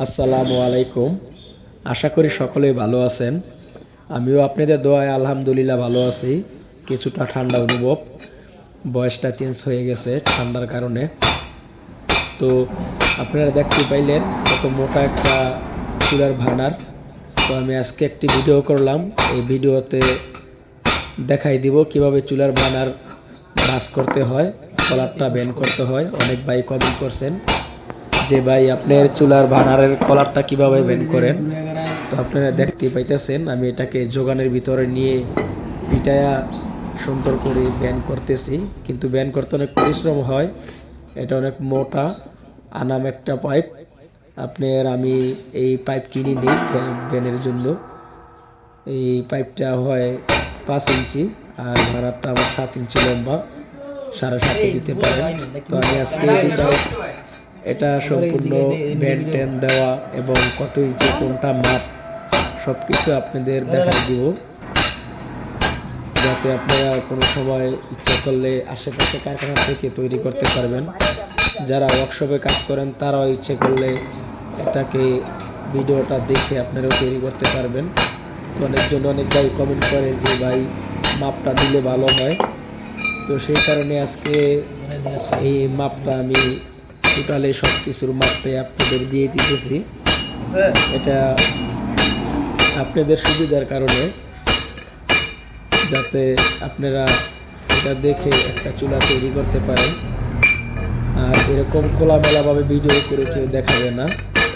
আসসালামু আলাইকুম। আশা করি সকলেই ভালো আছেন। আমিও আপনাদের দোয়ায় আলহামদুলিল্লাহ ভালো আছি। কিছুটা ঠান্ডা অনুভব। বয়সটা চেঞ্জ হয়ে গেছে ঠান্ডার কারণে। তো আপনারা দেখতে পাইলেন, কত মোটা একটা চুলার ভানার তো আমি আজকে একটি ভিডিও করলাম। এই ভিডিওতে দেখাই দিব কীভাবে চুলার বানার বাস করতে হয়, কলারটা বেন করতে হয়। অনেক ভাই কমেন্ট করছেন। যে ভাই আপনার চুলার বানারের কলারটা কীভাবে বেন করেন? তো আপনারা দেখতে পাইতেছেন, আমি এটাকে যোগানের ভিতরে নিয়ে পিটায়া সুন্দর করে ব্যান করতেছি। কিন্তু ব্যান করতে অনেক পরিশ্রম হয়, এটা অনেক মোটা, আনাম একটা পাইপ। আপনার আমি এই পাইপ কিনে নিই ব্যানের জন্য। এই পাইপটা হয় পাঁচ ইঞ্চি, আর ভাড়াটা আমার সাত ইঞ্চি লম্বা, সাড়ে সাথে দিতে পারেন। তো আমি আজকে এটা সম্পূর্ণ ব্যান্ড ট্যান দেওয়া এবং কত ইঞ্চি কোনটা মাপ সব কিছু আপনাদের দেখা দিব। যাতে আপনারা কোনো সময় ইচ্ছা করলে আশেপাশে কারখানা থেকে তৈরি করতে পারবেন। যারা ওয়ার্কশপে কাজ করেন, তারাও ইচ্ছে করলে এটাকে ভিডিওটা দেখে আপনারাও তৈরি করতে পারবেন। তো অনেকজন অনেক ভাই কমেন্ট করে যে, ভাই, মাপটা দিলে ভালো হয়। তো সেই কারণে আজকে এই মাপটা আমি টোটালে সব কিছুর মাপটাই আপনাদের দিয়ে দিতেছি। এটা আপনাদের সুবিধার কারণে যাতে আপনারা এটা দেখে একটা চুলা তৈরি করতে পারেন। আর এরকম খোলামেলাভাবে ভিডিও করে কেউ দেখাবে না,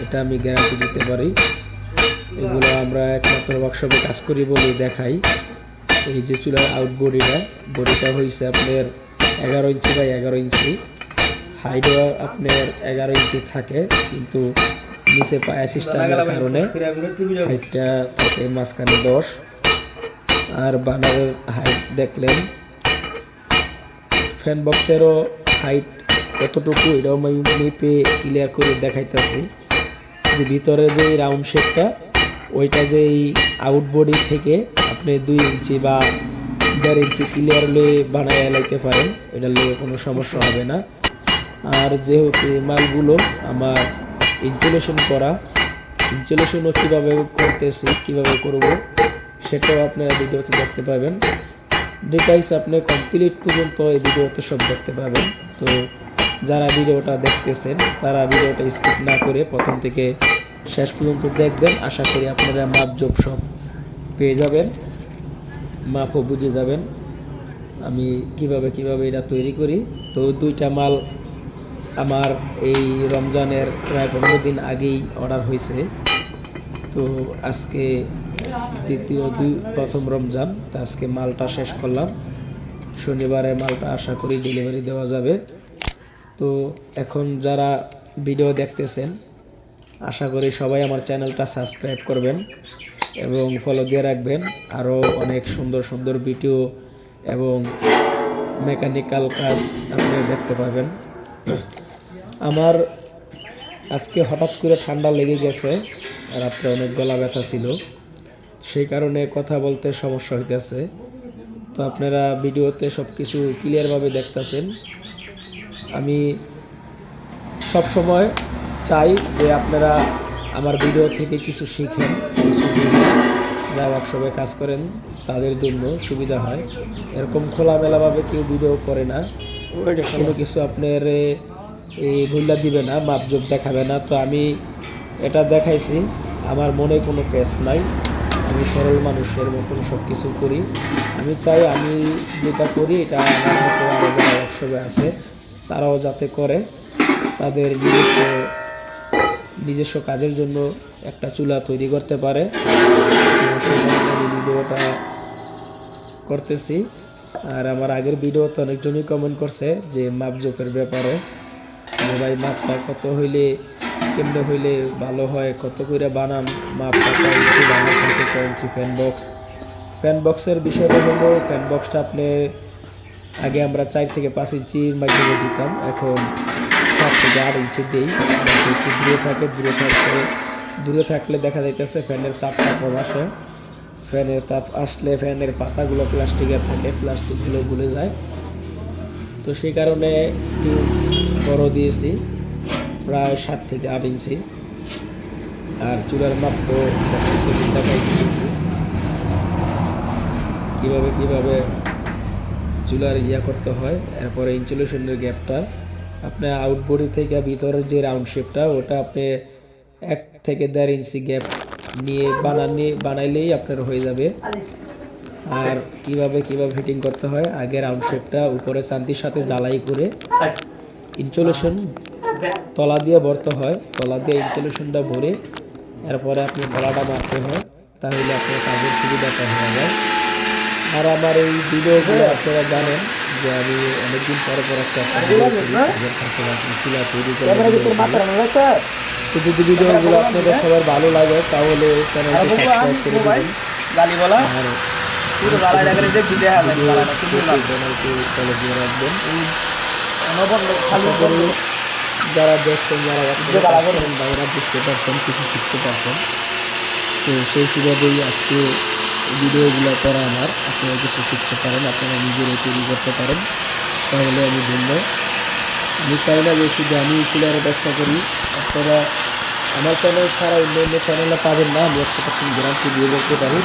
এটা আমি গ্যারান্টি দিতে পারি। এগুলো আমরা একমাত্র ওয়ার্কশপে কাজ করি বলেই দেখাই। এই যে চুলার আউট বডিটা বডিটা হয়েছে আপনার এগারো ইঞ্চি বাই এগারো ইঞ্চি। হাইটও আপনার এগারো ইঞ্চি থাকে কিন্তু নিচে পায়া সিস্টেমের কারণে হাইটটা থাকে মাঝখানে দশ। আর বানারের হাইট দেখলেন ফ্যান বক্সেরও হাইট কতটুকু এটাও আমি মেপে ক্লিয়ার করে দেখাইতেছি। যে ভিতরে যে রাউন্ড শেপটা ওইটা যে এই আউট থেকে আপনি দুই ইঞ্চি বা দেড় ইঞ্চি ক্লিয়ার হলে বানায় লাইতে পারেন এটা নিয়ে কোনো সমস্যা হবে না। আর যেহেতু মালগুলো আমার ইনসুলেশন করা ইনসুলেশনও কীভাবে করতেছি, কীভাবে করব, সেটাও আপনারা ভিডিওতে দেখতে পাবেন। ডিটাইলস আপনি কমপ্লিট পর্যন্ত এই ভিডিওতে সব দেখতে পাবেন। তো যারা ভিডিওটা দেখতেছেন, তারা ভিডিওটা স্কিপ না করে প্রথম থেকে শেষ পর্যন্ত দেখবেন। আশা করি আপনারা মাপ যোগ সব পেয়ে যাবেন, মাপও বুঝে যাবেন। আমি কীভাবে কীভাবে এটা তৈরি করি। তো দুইটা মাল আমার এই রমজানের প্রায় পনেরো দিন আগেই অর্ডার হয়েছে। তো আজকে দ্বিতীয় দুই, প্রথম রমজান, তা আজকে মালটা শেষ করলাম। শনিবারে মালটা আশা করি ডেলিভারি দেওয়া যাবে। তো এখন যারা ভিডিও দেখতেছেন, আশা করি সবাই আমার চ্যানেলটা সাবস্ক্রাইব করবেন এবং ফলো দিয়ে রাখবেন। আরও অনেক সুন্দর সুন্দর ভিডিও এবং মেকানিক্যাল কাজ আপনি দেখতে পাবেন। আমার আজকে হঠাৎ করে ঠান্ডা লেগে গেছে রাত্রে অনেক গলা ব্যথা ছিল। সেই কারণে কথা বলতে সমস্যা হইতেছে। তো আপনারা ভিডিওতে সব কিছু ক্লিয়ারভাবে দেখতেছেন। আমি সব সময় চাই যে আপনারা আমার ভিডিও থেকে কিছু শিখেন কিছু। যারা ওয়ার্কশপে কাজ করেন তাদের জন্য সুবিধা হয়। এরকম খোলামেলাভাবে কেউ ভিডিও করে না। কোনো কিছু আপনার এই ভুল্লা দিবে না মাপজোপ দেখাবে না। তো আমি এটা দেখাইছি। আমার মনে কোনো কেস নাই। আমি সরল মানুষের মতন সব কিছু করি। আমি চাই আমি যেটা করি, এটা আমার মতো আরও যারা ওয়ার্কশপে আছে, তারাও যাতে করে। তাদের নিজস্ব নিজস্ব কাজের জন্য একটা চুলা তৈরি করতে পারে। আমি ভিডিওটা করতেছি। আর আমার আগের ভিডিওতে অনেকজনই কমেন্ট করছে যে মাপজোপের ব্যাপারে। ভাই, মাপটা কত হইলে, কেমনে হইলে ভালো হয়, কত করে বানান মাপটা বানান ফ্যান বক্স ফ্যান বক্সের বিষয়টা হলো ফ্যান বক্সটা আপনি আগে আমরা চার থেকে পাঁচ ইঞ্চির মাধ্যমে দিতাম, এখন সাত থেকে আট ইঞ্চি দিই। একটু দূরে থাকে, দূরে থাকলে দূরে থাকলে দেখা যাইতেছে ফ্যানের তাপটা কম আসে। ফ্যানের তাপ আসলে ফ্যানের পাতাগুলো প্লাস্টিকের থাকে প্লাস্টিকগুলো গুলে যায়। তো সেই কারণে একটু বড় দিয়েছি, প্রায় সাত থেকে আট ইঞ্চি। আর চুলার মাপ তো সব কিছু দিয়েছি। কীভাবে কীভাবে চুলার ইয়া করতে হয়, এরপরে ইনসুলেশনের গ্যাপটা আপনার আউটবোর্ড থেকে ভিতরের যে রাউন্ড শেপটা ওটা আপনি এক থেকে দেড় ইঞ্চি গ্যাপ নিয়ে বানানি বানাইলেই আপনার হয়ে যাবে। আর কীভাবে কীভাবে ফিটিং করতে হয় আগে রাউন্ড শেপটা উপরে চান্দির সাথে জ্বালাই করে ইনসুলেশন তলা দিয়ে ভরতে হয় তলা দিয়ে ইনসুলেশনটা ভরে এরপরে আপনি তলাটা মারতে হয় তাহলে আপনার কাজের সুবিধাটা হয়ে যায়। আর আমার এই ভিডিওগুলো আপনারা জানেন যে আমি অনেকদিন পরে পর একটা তৈরি তো যদি ভিডিওগুলো আপনাদের সবার ভালো লাগে তাহলে চ্যানেলটি সাবস্ক্রাইব করে দেবেন। আর যারা দেখছেন যারা করবেন। তারা বুঝতে পারছেন কিছু শিখতে পারছেন তো সেই সুবাদেই আজকে ভিডিওগুলো করা আমার আপনারা কিছু শিখতে পারেন আপনারা নিজেরাই তৈরি করতে পারেন তাহলে আমি ধন্য আমি চাই না যে আমি কুলারে ব্যবসা করি আপনারা আমার চ্যানেল ছাড়া অন্য অন্য চ্যানেলে পাবেন না, আমি একটা পার্সেন্ট গ্যারান্টি দিয়ে বলতে পারি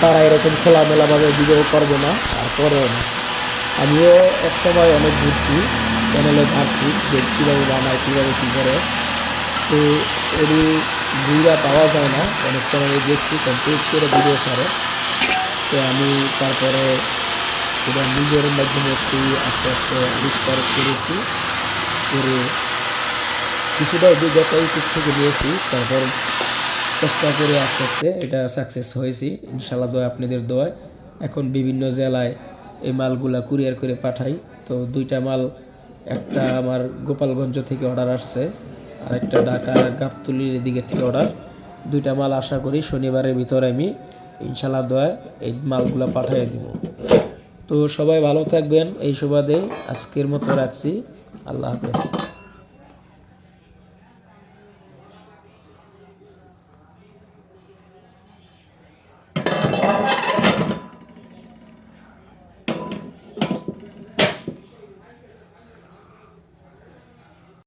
তারা এরকম খোলামেলাভাবে ভিডিও করবে না। আর না। আমিও এক সময় অনেক ঘুরছি চ্যানেলে ঘাটছি যে কীভাবে বানায়, কীভাবে কী করে। তো এরই ভিডিও পাওয়া যায় না। অনেক চ্যানেলে দেখছি কমপ্লিট করে ভিডিও ছাড়ে। তো আমি তারপরে এটা নিজের মাধ্যমে একটু আস্তে আস্তে আবিষ্কার করেছি। করে কিছুটা অভিজ্ঞতা ইউটিউব থেকে নিয়েছি তারপর চেষ্টা করে আস্তে আস্তে এটা সাকসেস হয়েছি। ইনশাল্লাহ দোয়া আপনাদের দোয়ায় এখন বিভিন্ন জেলায় এই মালগুলা কুরিয়ার করে পাঠাই। তো দুইটা মাল, একটা আমার গোপালগঞ্জ থেকে অর্ডার আসছে, আর একটা ঢাকার গাবতলির দিকে থেকে অর্ডার দুইটা মাল আশা করি শনিবারের ভিতরে আমি ইনশাল্লাহ দোয়ায় এই মালগুলা পাঠিয়ে দিব। তো সবাই ভালো থাকবেন, এই সুবাদে আজকের মতো রাখছি। আল্লাহ হাফেজ।